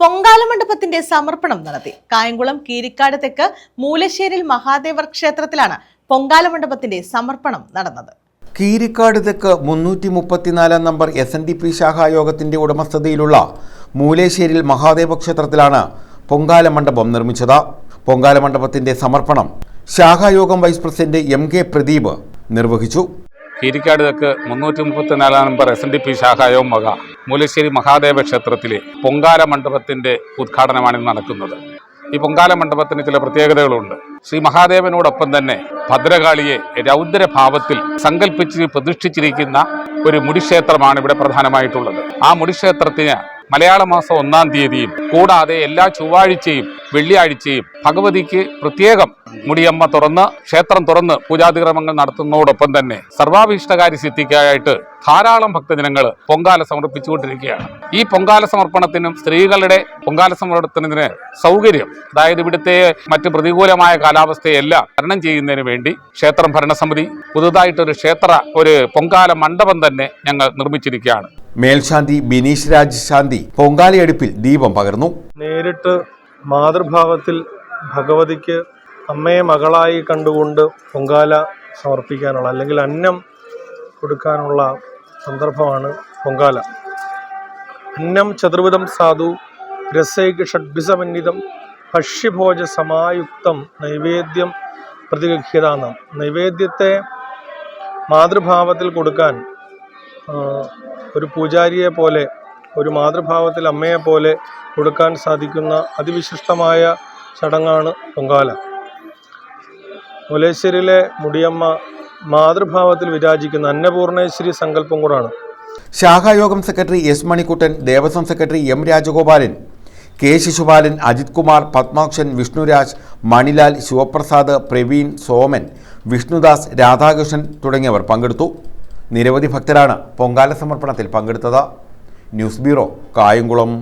പൊങ്കാല മണ്ഡപത്തിന്റെ സമർപ്പണം നടത്തി. കായംകുളം കീരിക്കാട് തെക്ക് മൂലശ്ശേരിൽ മഹാദേവർ ക്ഷേത്രത്തിലാണ് പൊങ്കാല മണ്ഡപത്തിന്റെ സമർപ്പണം നടന്നത്. കീരിക്കാട് തെക്ക് മുന്നൂറ്റി മുപ്പത്തിനാലാം number S N D P ശാഖായോഗത്തിന്റെ ഉടമസ്ഥതയിലുള്ള മൂലേശ്ശേരിൽ മഹാദേവ ക്ഷേത്രത്തിലാണ് പൊങ്കാല മണ്ഡപം നിർമ്മിച്ചത്. പൊങ്കാല മണ്ഡപത്തിന്റെ സമർപ്പണം ശാഖായോഗം vice president M K Pradeep നിർവഹിച്ചു. കീരിക്കാട് തെക്ക് മുന്നൂറ്റി മുപ്പത്തിനാലാം number S N D P ശാഖായവും വക മൂലശ്ശേരി മഹാദേവ ക്ഷേത്രത്തിലെ പൊങ്കാല മണ്ഡപത്തിന്റെ ഉദ്ഘാടനമാണ് നടക്കുന്നത്. ഈ പൊങ്കാല മണ്ഡപത്തിന് ചില പ്രത്യേകതകളുണ്ട്. ശ്രീ മഹാദേവനോടൊപ്പം തന്നെ ഭദ്രകാളിയെ രൗദ്രഭാവത്തിൽ സങ്കല്പിച്ച് പ്രതിഷ്ഠിച്ചിരിക്കുന്ന ഒരു മുടിക്ഷേത്രമാണ് ഇവിടെ പ്രധാനമായിട്ടുള്ളത്. ആ മുടിക്ഷേത്രത്തിന് മലയാള മാസം ഒന്നാം തീയതിയും കൂടാതെ എല്ലാ ചൊവ്വാഴ്ചയും വെള്ളിയാഴ്ചയും ഭഗവതിക്ക് പ്രത്യേകം മുടിയമ്മ തുറന്ന് ക്ഷേത്രം തുറന്ന് പൂജാതിക്രമങ്ങൾ നടത്തുന്നതോടൊപ്പം തന്നെ സർവാഭീഷ്ടകാരി സിദ്ധിക്കായിട്ട് ധാരാളം ഭക്തജനങ്ങൾ പൊങ്കാല സമർപ്പിച്ചുകൊണ്ടിരിക്കുകയാണ്. ഈ പൊങ്കാല സമർപ്പണത്തിനും സ്ത്രീകളുടെ പൊങ്കാല സമർപ്പണത്തിന് സൗകര്യം അതായത് ഇവിടുത്തെ മറ്റ് പ്രതികൂലമായ കാലാവസ്ഥയെല്ലാം തരണം ചെയ്യുന്നതിന് വേണ്ടി ക്ഷേത്രം ഭരണസമിതി പുതുതായിട്ടൊരു ക്ഷേത്ര ഒരു പൊങ്കാല മണ്ഡപം തന്നെ ഞങ്ങൾ നിർമ്മിച്ചിരിക്കുകയാണ്. മേൽശാന്തി ബിനീഷ് രാജ് ശാന്തി പൊങ്കാലയെടുപ്പിൽ ദീപം പകർന്നു. നേരിട്ട് മാതൃഭാവത്തിൽ ഭഗവതിക്ക് അമ്മയെ മകളായി കണ്ടുകൊണ്ട് പൊങ്കാല സമർപ്പിക്കാനുള്ള അല്ലെങ്കിൽ അന്നം കൊടുക്കാനുള്ള സന്ദർഭമാണ് പൊങ്കാല. അന്നം ചതുർവിധം സാധു രസൈക ഷഡ്ഭിസമന്വിതം ഭക്ഷ്യഭോജ സമായുക്തം നൈവേദ്യം പ്രതിഗഹ്യതാനം. നൈവേദ്യത്തെ മാതൃഭാവത്തിൽ കൊടുക്കാൻ ഒരു പൂജാരിയെ പോലെ ഒരു മാതൃഭാവത്തിൽ അമ്മയെ പോലെ കൊടുക്കാൻ സാധിക്കുന്ന അതിവിശിഷ്ടമായ ചടങ്ങാണ് പൊങ്കാല. മുലേശ്വരിയിലെ മുടിയമ്മ മാതൃഭാവത്തിൽ വിരാജിക്കുന്ന അന്നപൂർണേശ്വരി സങ്കല്പം കൂടാണ്. ശാഖായോഗം secretary S Manikuttan Devaswom secretary M Rajagopalan K Shishupalan Ajith Kumar Padmakshan Vishnuraj Manilal Shivaprasad Praveen Soman Vishnudas Radhakrishnan തുടങ്ങിയവർ പങ്കെടുത്തു. നിരവധി ഭക്തരാണ് പൊങ്കാല സമർപ്പണത്തിൽ പങ്കെടുത്തത്. News bureau Kayamkulam.